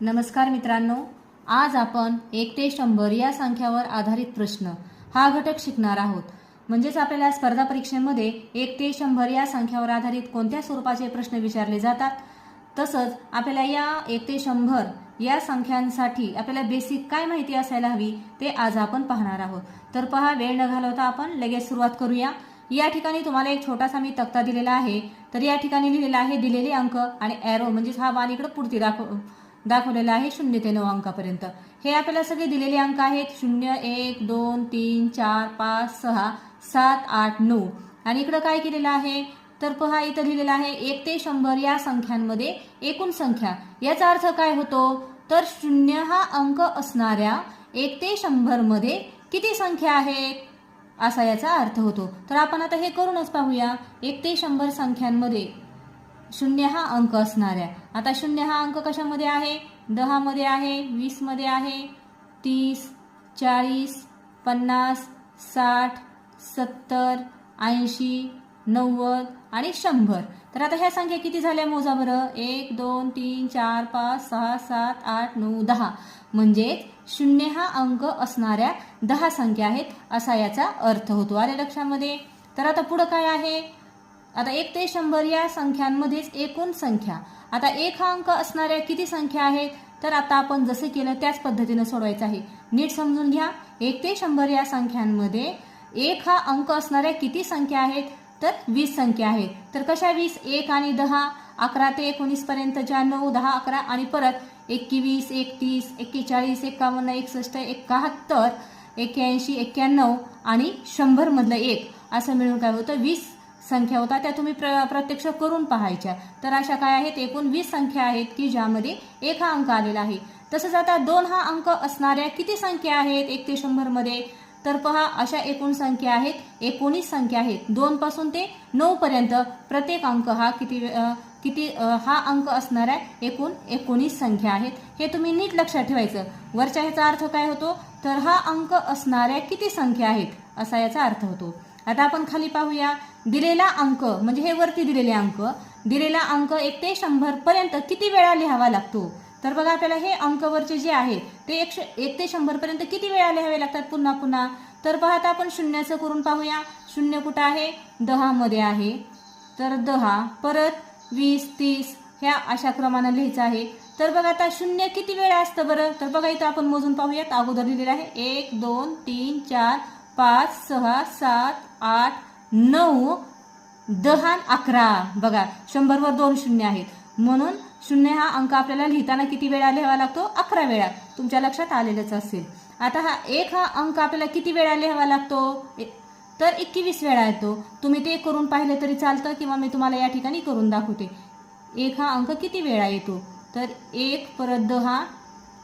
नमस्कार मित्रांनो आज आपण एक ते शंभर या संख्यावर आधारित प्रश्न हा घटक शिकणार आहोत. म्हणजेच आपल्याला स्पर्धा परीक्षेमध्ये एक ते शंभर या संख्यावर आधारित कोणत्या स्वरूपाचे प्रश्न विचारले जातात? तसंच आपल्याला या एक ते शंभर या संख्यांसाठी आपल्याला बेसिक काय माहिती असायला हवी ते आज आपण पाहणार आहोत. तर पहा वेळ न घालवता आपण लगेच सुरुवात करूया. या ठिकाणी तुम्हाला एक छोटासा मी तक्ता दिलेला आहे. तर या ठिकाणी लिहिलेला आहे दिलेले अंक आणि ॲरो म्हणजेच हा बाण इकडं पुढती दाखव दाखवलेला आहे शून्य ते नऊ अंकापर्यंत. हे आपल्याला सगळे दिलेले अंक आहेत. शून्य एक दोन तीन चार पाच सहा सात आठ नऊ. आणि इकडं काय केलेलं आहे? तर पहा इथं लिहिलेलं आहे एक ते शंभर या संख्यांमध्ये एकूण संख्या. याचा अर्थ काय होतो? तर शून्य हा अंक असणाऱ्या एक ते शंभरमध्ये किती संख्या आहेत? असा याचा अर्थ होतो. तर आपण आता हे करूनच पाहूया. एक ते शंभर संख्यांमध्ये शून्य हा अंक असणाऱ्या आता शून्य हा अंक कशामध्ये आहे? दहामध्ये आहे वीसमध्ये आहे तीस चाळीस पन्नास साठ सत्तर ऐंशी नव्वद आणि शंभर. तर आता ह्या संख्या किती झाल्या मोजा बरं? एक दोन तीन चार पाच सहा सात आठ नऊ दहा. म्हणजेच शून्य हा अंक असणाऱ्या दहा संख्या आहेत असा याचा अर्थ होतो. आले लक्षामध्ये? तर आता पुढं काय आहे? आता एक ते शंभर या संख्यांमध्येच एकूण संख्या. आता एक हा अंक असणाऱ्या किती संख्या आहेत? तर आता आपण जसं केलं त्याच पद्धतीनं सोडवायचं आहे. नीट समजून घ्या. एक ते शंभर या संख्यांमध्ये एक हा अंक असणाऱ्या किती संख्या आहेत? तर वीस संख्या आहेत. तर कशा वीस? एक आणि दहा अकरा ते एकोणीस पर्यंतच्या नऊ दहा अकरा आणि परत एकवीस एकतीस एक्केचाळीस एकावन्न एकसष्ट एकाहत्तर एक्क्याऐंशी एक्क्याण्णव आणि शंभरमधलं एक. असं मिळून काय होतं? वीस संख्या होता त्या तुम्ही प्र प्रत्यक्ष करून पाहायच्या. तर अशा काय आहेत? एकूण वीस संख्या आहेत की ज्यामध्ये एक हा अंक आलेला आहे. तसंच आता दोन हा अंक असणाऱ्या किती संख्या आहेत? एक ते शंभरमध्ये तर पहा अशा एकूण संख्या आहेत एकोणीस संख्या आहेत. दोन पासून ते नऊ पर्यंत प्रत्येक अंक हा किती किती हा अंक असणाऱ्या एकूण एकोणीस संख्या आहेत. हे तुम्ही नीट लक्षात ठेवायचं. वरच्या ह्याचा अर्थ काय होतो? तर हा अंक असणाऱ्या किती संख्या आहेत? असा याचा अर्थ होतो. आता आपण खाली पाहूया. दिलेला अंक म्हणजे हे वरती दिलेले अंक दिलेला अंक एक ते शंभरपर्यंत किती वेळा लिहावा लागतो? तर बघा आपल्याला हे अंकवरचे जे आहे ते एकशे एक ते शंभरपर्यंत किती वेळा लिहावे लागतात पुन्हा पुन्हा? तर पाहता आपण शून्याचं करून पाहूया. शून्य कुठं आहे? दहामध्ये आहे. तर दहा परत वीस तीस ह्या अशा क्रमानं लिहायचं आहे. तर बघा आता शून्य किती वेळा असतं बरं? तर बघा इथं आपण मोजून पाहूयात. अगोदर लिहिलेलं आहे. एक दोन तीन चार पाच सहा सात आठ नऊ दहा आणि अकरा. बघा शंभरवर दोन शून्य आहेत. म्हणून शून्य हा अंक आपल्याला लिहिताना किती वेळा लिहावा लागतो? अकरा वेळा. तुमच्या लक्षात आलेलंच असेल. आता हा एक हा अंक आपल्याला किती वेळा लिहावा लागतो? ए- तर एकवीस वेळा येतो. तुम्ही ते करून पाहिले तरी चालतं किंवा मी तुम्हाला या ठिकाणी करून दाखवते. एक हा अंक किती वेळा येतो? तर एक परत दहा.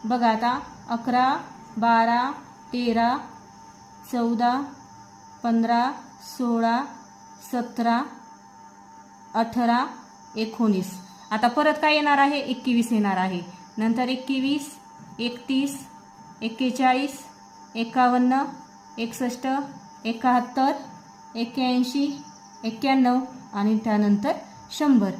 बघा आता अकरा बारा तेरा चौदा पंधरा सोळा सतरा अठरा एकोणीस. आता परत काय येणार आहे? एकवीस येणार आहे. नंतर एकवीस एकतीस एक्केचाळीस एकावन्न एकसष्ट एकाहत्तर एक्क्याऐंशी एक्क्याण्णव आणि त्यानंतर शंभर.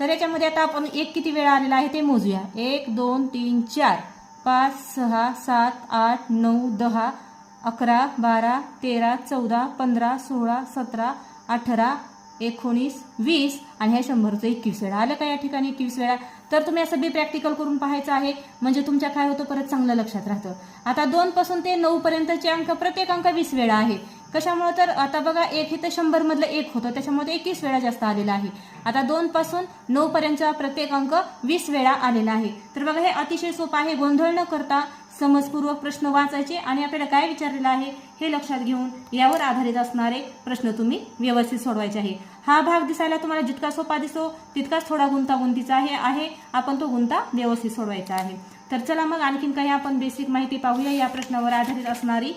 तर याच्यामध्ये आता आपण एक किती वेळा आलेला आहे ते मोजूया. एक दोन तीन चार. पाच सहा सात आठ नऊ दहा अकरा बारा तेरा चौदा पंधरा सोळा सतरा अठरा एकोणीस वीस आणि ह्या शंभरचं एकवीस वेळा. आलं का या ठिकाणी एकवीस वेळा? तर तुम्ही असं बी प्रॅक्टिकल करून पाहायचं आहे. म्हणजे तुमच्या काय होतं? परत चांगलं लक्षात राहतं. आता दोन पासून ते नऊ पर्यंतचे अंक प्रत्येक अंक वीस वेळा आहे. कशामुळं? तर आता बघा एक हे शंभर मधलं एक होतं. त्याच्यामुळे एकवीस वेळा जास्त आलेला आहे. आता दोन पासून नऊ पर्यंतचा प्रत्येक अंक वीस वेळा आलेला आहे. तर बघा हे अतिशय सोपं आहे. गोंधळ न करता समजपूर्वक प्रश्न वाचायचे आणि आपल्याला काय विचारलेलं आहे हे लक्षात घेऊन यावर आधारित असणारे प्रश्न तुम्ही व्यवस्थित सोडवायचे आहे. हा भाग दिसायला तुम्हाला जितका सोपा दिसतो तितकाच थोडा गुंतागुंतीचा आहे आहे. आपण तो गुंता व्यवस्थित सोडवायचा आहे. तर चला मग आणखीन काही आपण बेसिक माहिती पाहूया या प्रश्नावर आधारित असणारी.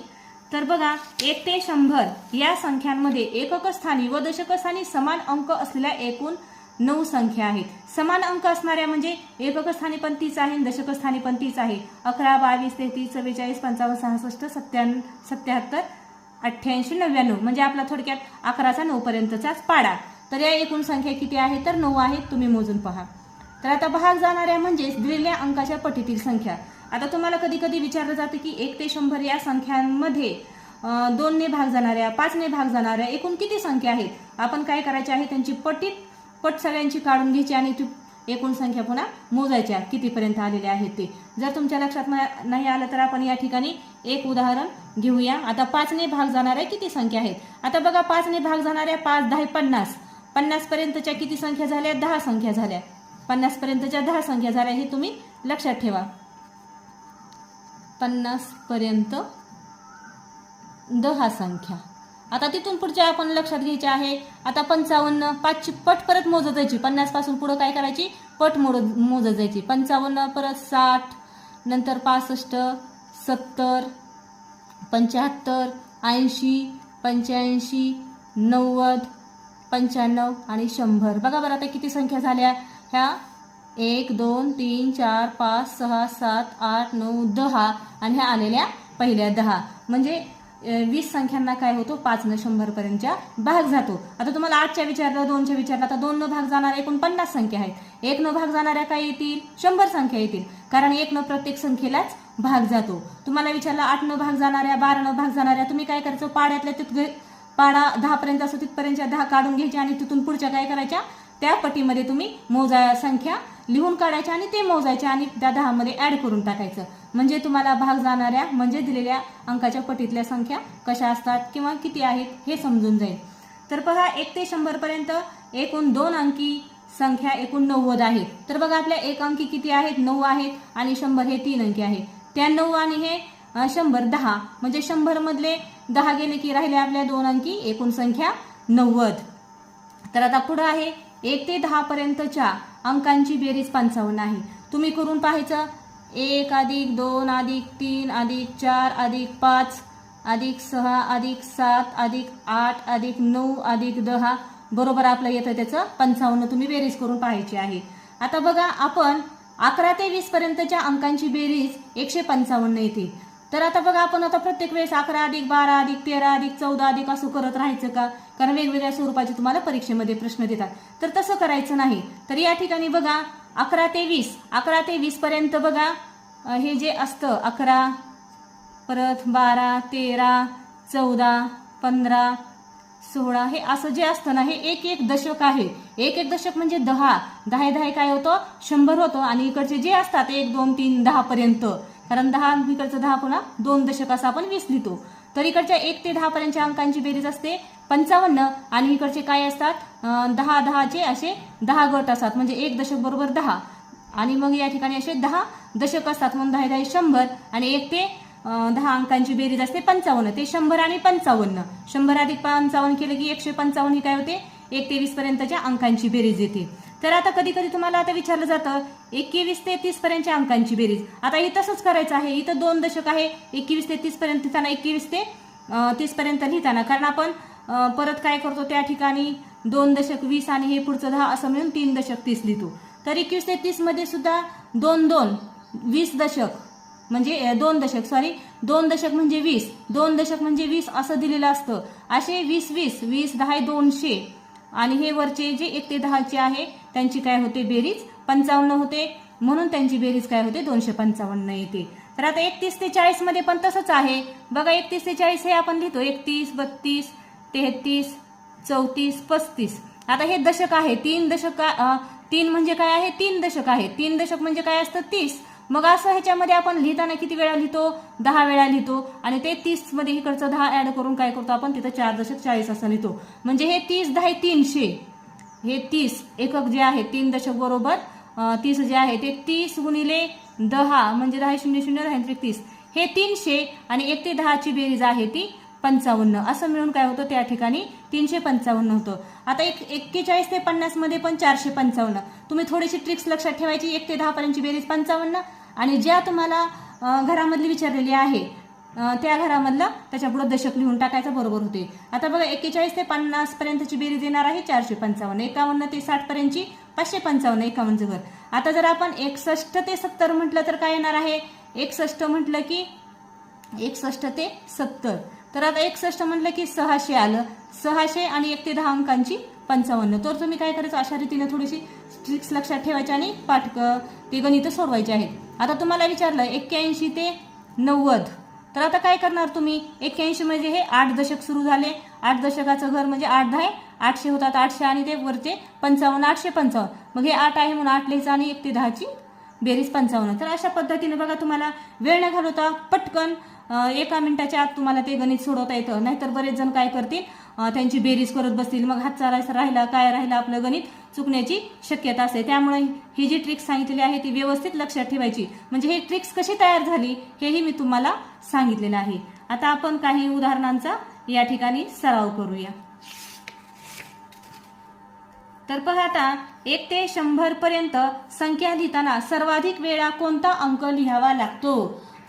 तर बघा एक ते शंभर या संख्यांमध्ये एकक स्थानी व दशकस्थानी समान अंक असलेल्या एकूण नऊ संख्या आहेत. समान अंक असणाऱ्या म्हणजे एककस्थानी पण तीच आहे दशकस्थानी दशक पण तीच आहे. अकरा बावीस तेहतीस चव्वेचाळीस पंचावन्न सहासष्ट सत्त्याण्ण सत्याहत्तर अठ्ठ्याऐंशी नव्याण्णव. म्हणजे आपला थोडक्यात अकराचा नऊपर्यंतचाच पाडा. तर या एकूण संख्या किती आहे? तर नऊ आहेत. तुम्ही मोजून पहा. तर आता भाग जाणाऱ्या म्हणजेच दिलेल्या अंकाच्या पटीतील संख्या. आता तुम्हाला कधी कधी विचारलं जातं की एक ते शंभर या संख्यांमध्ये दोनने भाग जाणाऱ्या पाचने भाग जाणाऱ्या एकूण किती संख्या आहेत? आपण काय करायचे आहे? त्यांची पटीत पट सगळ्यांची काढून घ्यायची आणि ती एकूण संख्या पुन्हा मोजायच्या कितीपर्यंत आलेल्या आहेत ते. जर तुमच्या लक्षात नाही आलं तर आपण या ठिकाणी एक उदाहरण घेऊया. आता पाचने भाग जाणाऱ्या किती संख्या आहेत? आता बघा पाचने भाग जाणाऱ्या पाच दहा पन्नास. पन्नासपर्यंतच्या किती संख्या झाल्या? दहा संख्या झाल्या. पन्नासपर्यंतच्या दहा संख्या झाल्या हे तुम्ही लक्षात ठेवा. पन्नासपर्यंत दहा संख्या. आता तिथून पुढच्या आपण लक्षात घ्यायचे आहे. आता पंचावन्न पाचची पट परत मोजत जायची. पन्नासपासून पुढं काय करायची? पट मोड मोजत जायची. पंचावन्न परत साठ नंतर पासष्ट सत्तर पंच्याहत्तर ऐंशी पंच्याऐंशी नव्वद पंच्याण्णव आणि शंभर. बघा बरं आता किती संख्या झाल्या. ह्या एक दोन तीन चार पाच सहा सात आठ नऊ दहा आणि ह्या आलेल्या पहिल्या दहा. म्हणजे वीस संख्यांना काय होतो? पाच न भाग जातो. आता तुम्हाला आठच्या विचारलं दोनच्या विचारलं आता दोन न भाग जाणाऱ्या एकूण पन्नास संख्या आहेत. एक न भाग जाणाऱ्या काय येतील? शंभर संख्या येतील. कारण एक न प्रत्येक संख्येलाच भाग जातो. तुम्हाला विचारलं आठ न भाग जाणाऱ्या बारा न भाग जाणाऱ्या तुम्ही काय करायचं? पाड्यातल्या तिथं पाडा दहापर्यंत असो तिथपर्यंतच्या दहा काढून घ्यायच्या आणि तिथून पुढच्या काय करायच्या? त्या पटीमध्ये तुम्ही मोजा संख्या लिहून काढायच्या आणि ते मोजायच्या आणि त्या दहामध्ये ॲड करून टाकायचं. म्हणजे तुम्हाला भाग जाणाऱ्या म्हणजे दिलेल्या अंकाच्या पटीतल्या संख्या कशा असतात किंवा किती आहेत हे समजून जाईल. तर पहा एक ते शंभरपर्यंत एकूण दोन अंकी संख्या एकूण नव्वद आहेत तर बघा आपल्या एक अंकी किती आहेत? नऊ आहेत आणि शंभर हे तीन अंकी आहेत त्या नऊ आणि हे शंभर दहा. म्हणजे शंभरमधले दहा गेले की राहिले आपल्या दोन अंकी एकूण संख्या नव्वद. तर आता पुढं आहे एक ते दहापर्यंतच्या अंकांची बेरीज पंचावन्न आहे तुम्ही करून पाहायचं? एक अधिक दोन अधिक तीन अधिक चार अधिक पाच अधिक सहा अधिक सात अधिक आठ अधिक नऊ अधिक दहा. बरोबर आपलं येतं त्याचं पंचावन्न. तुम्ही बेरीज करून पाहायची आहे. आता बघा आपण अकरा ते वीसपर्यंतच्या अंकांची बेरीज एकशे पंचावन्न येते. तर आता बघा आपण आता प्रत्येक वेळेस अकरा अधिक बारा अधिक तेरा अधिक चौदा अधिक असं करत राहायचं का? कारण वेगवेगळ्या स्वरूपाचे तुम्हाला परीक्षेमध्ये प्रश्न देतात. तर तसं करायचं नाही. तर या ठिकाणी बघा अकरा ते वीस. अकरा ते वीस पर्यंत बघा हे जे असतं अकरा परत बारा तेरा चौदा पंधरा सोळा हे असं जे असतं ना हे एक एक दशक आहे. एक एक दशक म्हणजे दहा. दहा दहा काय होतं? शंभर होतं आणि इकडचे जे असतात एक दोन तीन दहापर्यंत कारण दहा इकडचं दहा पुन्हा दोन दशक असं आपण वीस लिहितो. तर इकडच्या एक ते दहा पर्यंतच्या अंकांची बेरीज असते पंचावन्न. आणि इकडचे काय असतात? दहा दहाचे असे दहा गट असतात म्हणजे एक दशक बरोबर दहा. आणि मग या ठिकाणी असे दहा दशक असतात म्हणून दहा दहा शंभर. आणि एक ते दहा अंकांची बेरीज असते पंचावन्न. ते शंभर आणि पंचावन्न. शंभर अधिक पंचावन्न केलं की एकशे पंचावन्न ही काय होते? एक ते पर्यंतच्या अंकांची बेरीज येते. तर आता कधी कधी तुम्हाला आता विचारलं जातं एकवीस ते तीस पर्यंतच्या अंकांची बेरीज. आता हे तसंच करायचं आहे. इथं दोन दशक आहे. एकवीस ते तीस पर्यंत लिहिताना एकवीस ते तीस पर्यंत लिहिताना. कारण आपण परत काय करतो त्या ठिकाणी दोन दशक वीस आणि हे पुढचं दहा असं मिळून तीन दशक तीस लिहितो. तर एकवीस ते तीसमध्ये सुद्धा दोन दोन वीस दशक म्हणजे दोन दशक सॉरी दोन दशक म्हणजे वीस दोन दशक म्हणजे वीस असं दिलेलं असतं. असे वीस वीस वीस दहा दोनशे आणि हे वरचे जे एक ते दहाचे आहे त्यांची काय होते बेरीज? पंचावन्न होते. म्हणून त्यांची बेरीज काय होते? दोनशे पंचावन्न येते. तर आता एकतीस ते चाळीसमध्ये पण तसंच आहे. बघा एकतीस ते चाळीस हे आपण लिहितो. एकतीस बत्तीस तेहतीस चौतीस पस्तीस. आता हे दशक आहे. तीन दशक तीन म्हणजे काय आहे? तीन दशक आहे. तीन दशक म्हणजे काय असतं? तीस. मग असं ह्याच्यामध्ये आपण लिहिताना किती वेळा लिहितो? दहा वेळा लिहितो. आणि ते तीसमध्ये इकडचं दहा ॲड करून काय करतो आपण? तिथं चार दशक चाळीस असं लिहितो. म्हणजे हे तीस दहा तीनशे. हे तीस एकक जे आहे तीन दशक बरोबर तीस जे आहे ते तीस गुणिले दहा म्हणजे दहा शून्य शून्य दहा तीस. हे तीनशे आणि एक ते दहाची बेरीज आहे ती पंचावन्न. असं मिळून काय होतं? त्या ठिकाणी तीनशे पंचावन्न होतं. आता एक एक्केचाळीस ते पन्नासमध्ये पण चारशे पंचावन्न. तुम्ही थोडीशी ट्रिक्स लक्षात ठेवायची एक ते दहापर्यंतची बेरीज पंचावन्न. आणि ज्या तुम्हाला घरामधली विचारलेली आहे त्या घरामधलं त्याच्यापुढं दशक लिहून टाकायचं बरोबर होते. आता बघा एक्केचाळीस ते पन्नास पर्यंतची बेरीज येणार आहे चारशे पंचावन्न. एकावन्न ते साठ पर्यंतची पाचशे पंचावन्न एकावन्न घर. आता जर आपण एकसष्ट ते सत्तर म्हटलं तर काय येणार आहे? एकसष्ट म्हटलं की एकसष्ट ते सत्तर. तर आता एकसष्ट म्हटलं की सहाशे आलं. सहाशे आणि एक ते दहा अंकांची पंचावन्न. तर तुम्ही काय करायचं? अशा रीतीने थोडीशी ट्रिक्स लक्षात ठेवायची आणि पाठक ते गणित सोडवायचे आहेत. आता तुम्हाला विचारलं एक्क्याऐंशी ते नव्वद. तर आता काय करणार तुम्ही? एक्क्याऐंशी म्हणजे हे आठ दशक सुरू झाले. आठ दशकाचं घर म्हणजे आठ दहा आठशे होतात आठशे आणि ते वरचे पंचावन्न आठशे पंचावन्न. मग हे आठ आहे म्हणून आठ लिहायचं आणि एक ते दहाची बेरीज पंचावन्न. तर अशा पद्धतीने बघा तुम्हाला वेळ न घालवता पटकन एका मिनिटाच्या आत तुम्हाला ते गणित सोडवता येतं. नाहीतर बरेच जण काय करतील त्यांची बेरीज करत बसतील. मग हात चालायचा राहिला काय राहिला आपलं गणित चुकण्याची शक्यता असते. त्यामुळे ही जी ट्रिक्स सांगितलेली आहे ती व्यवस्थित लक्षात ठेवायची. म्हणजे ही ट्रिक्स कशी तयार झाली हेही मी तुम्हाला सांगितलेलं आहे. आता आपण काही उदाहरणांचा या ठिकाणी सराव करूया. तर पहा आता एक ते शंभर पर्यंत संख्या लिहिताना सर्वाधिक वेळा कोणता अंक लिहावा लागतो?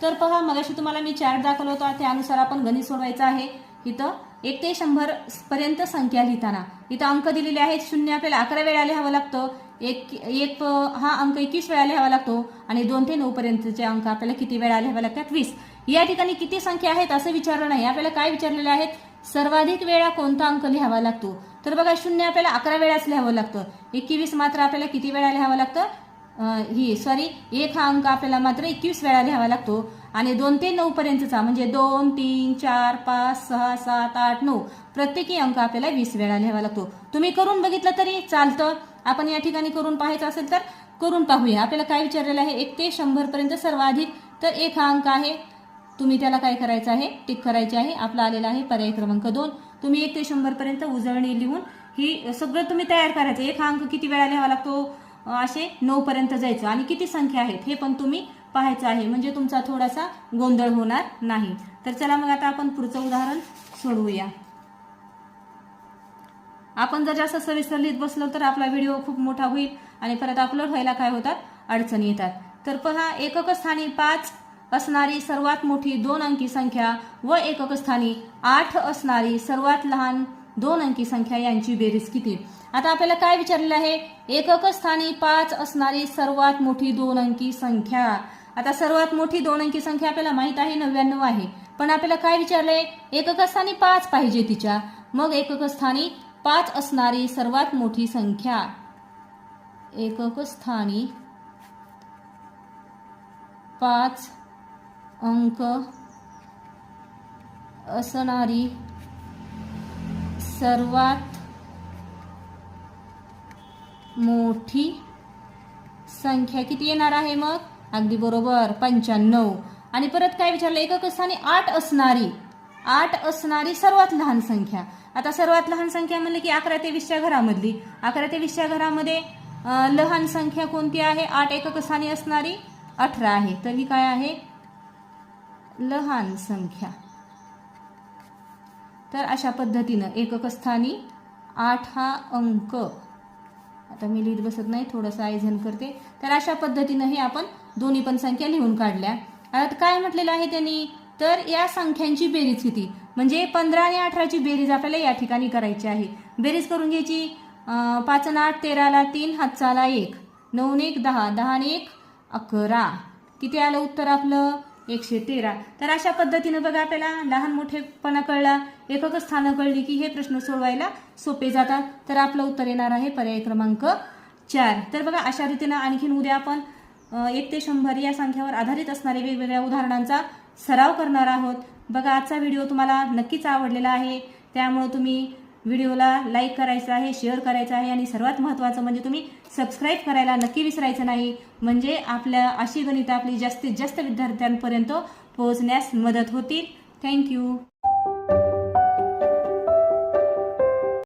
तर पहा मगाशी तुम्हाला मी चार्ट दाखवला होता त्यानुसार आपण गणित सोडवायचं आहे. इथं एक ते शंभर पर्यंत संख्या लिहिताना. इथं अंक दिलेले आहेत शून्य आपल्याला अकरा वेळा लिहावं लागतं. एक एक हा अंक एकवीस वेळा लिहावा लागतो आणि दोन ते नऊ पर्यंतचे अंक आपल्याला किती वेळा लिहावे लागतात? वीस. या ठिकाणी किती संख्या आहेत असं विचारलं नाही. आपल्याला काय विचारलेले आहेत सर्वाधिक वेळा कोणता अंक लिहावा लागतो? तर बघा शून्य आपल्याला अकरा वेळाच लिहावं लागतं. एकवीस मात्र आपल्याला किती वेळा लिहावं लागतं? ही सॉरी एक हा अंक आपल्याला मात्र एकवीस वेळा लिहावा लागतो. आणि दोन ते नऊ पर्यंतचा म्हणजे दोन तीन चार पाच सहा सात आठ नऊ प्रत्येकी अंक आपल्याला वीस वेळा लिहावा लागतो. तुम्ही करून बघितलं तरी चालतं. आपण या ठिकाणी करून पाहायचं असेल तर करून पाहूया. आपल्याला काय विचारलेलं आहे? एक ते शंभरपर्यंत सर्वाधिक तर एक हा अंक आहे. तुम्ही त्याला काय करायचं आहे? टिक करायचे आहे. आपला आलेला आहे पर्याय क्रमांक दोन. तुम्ही एक ते शंभरपर्यंत उजळणी लिहून ही सगळं तुम्ही तयार करायचं. एक हा अंक किती वेळा लिहावा लागतो? असे नऊपर्यंत जायचं. आणि किती संख्या आहेत? हे पण तुम्ही पाहायचं आहे. म्हणजे तुमचा थोडासा गोंधळ होणार नाही. तर चला मग आता आपण पुढचं उदाहरण सोडवूया. आपण जर जास्त सविस्तर लिहित बसलो तर आपला व्हिडिओ खूप मोठा होईल आणि परत अपलोड व्हायला काय होतात? अडचणी येतात. तर पहा एकक स्थानी पाच असणारी सर्वात मोठी दोन अंकी संख्या व एकक स्थानी आठ असणारी सर्वात लहान दोन अंकी संख्या यांची बेरीज किती? आता आपल्याला काय विचारलेलं आहे? एकक स्थानी पाच असणारी सर्वात मोठी दोन अंकी संख्या. आता सर्वात मोठी दोन अंकी संख्या आपल्याला माहीत आहे नव्याण्णव आहे. पण आपल्याला काय विचारलंय? एककस्थानी पाच पाहिजे तिच्या. मग एकक स्थानी पाच असणारी सर्वात मोठी संख्या. एककस्थानी पाच अंक असणारी सर्वात मोठी संख्या किती येणार आहे मग? अगदी बरोबर पंच्याण्णव. आणि परत काय विचारलं? एकक स्थानी आठ असणारी आठ असणारी सर्वात लहान संख्या. आता सर्वात लहान संख्या म्हणलं की अकरा ते वीसच्या घरामधली. अकरा ते वीसच्या घरामध्ये लहान संख्या कोणती आहे? आठ एकक स्थानी असणारी अठरा आहे. तर ही काय आहे? लहान संख्या. तर अशा पद्धतीनं एकक स्थानी आठ हा अंक आता मी लिहित बसत नाही थोडंसं आयोजन करते. तर अशा पद्धतीनं हे आपण दोन्ही पण संख्या लिहून काढल्या. आता काय म्हटलेलं आहे त्यांनी? तर या संख्यांची बेरीज किती? म्हणजे पंधरा आणि अठराची बेरीज आपल्याला या ठिकाणी करायची आहे. बेरीज करून घ्यायची. पाच आणि आठ तेराला तीन हातचाला एक. नऊ एक दहा. दहा आणि एक अकरा. किती आलं उत्तर आपलं? एकशे तेरा. तर अशा पद्धतीनं बघा आपल्याला लहान मोठेपणा कळला. एकक स्थानं कळली की हे प्रश्न सोडवायला सोपे जातात. तर आपलं उत्तर येणार आहे पर्याय क्रमांक चार. तर बघा अशा रीतीनं आणखीन उद्या आपण एक ते शंभर या संख्यावर आधारित असणारे वेगवेगळ्या उदाहरणांचा सराव करणार आहोत. बघा आजचा व्हिडिओ तुम्हाला नक्कीच आवडलेला आहे. त्यामुळे तुम्ही व्हिडिओला लाईक करायचं आहे शेअर करायचं आहे आणि सर्वात महत्त्वाचं म्हणजे तुम्ही सबस्क्राईब करायला नक्की विसरायचं नाही. म्हणजे आपल्या अशी गणितं आपली जास्तीत जास्त विद्यार्थ्यांपर्यंत पोहोचण्यास मदत होतील. थँक्यू.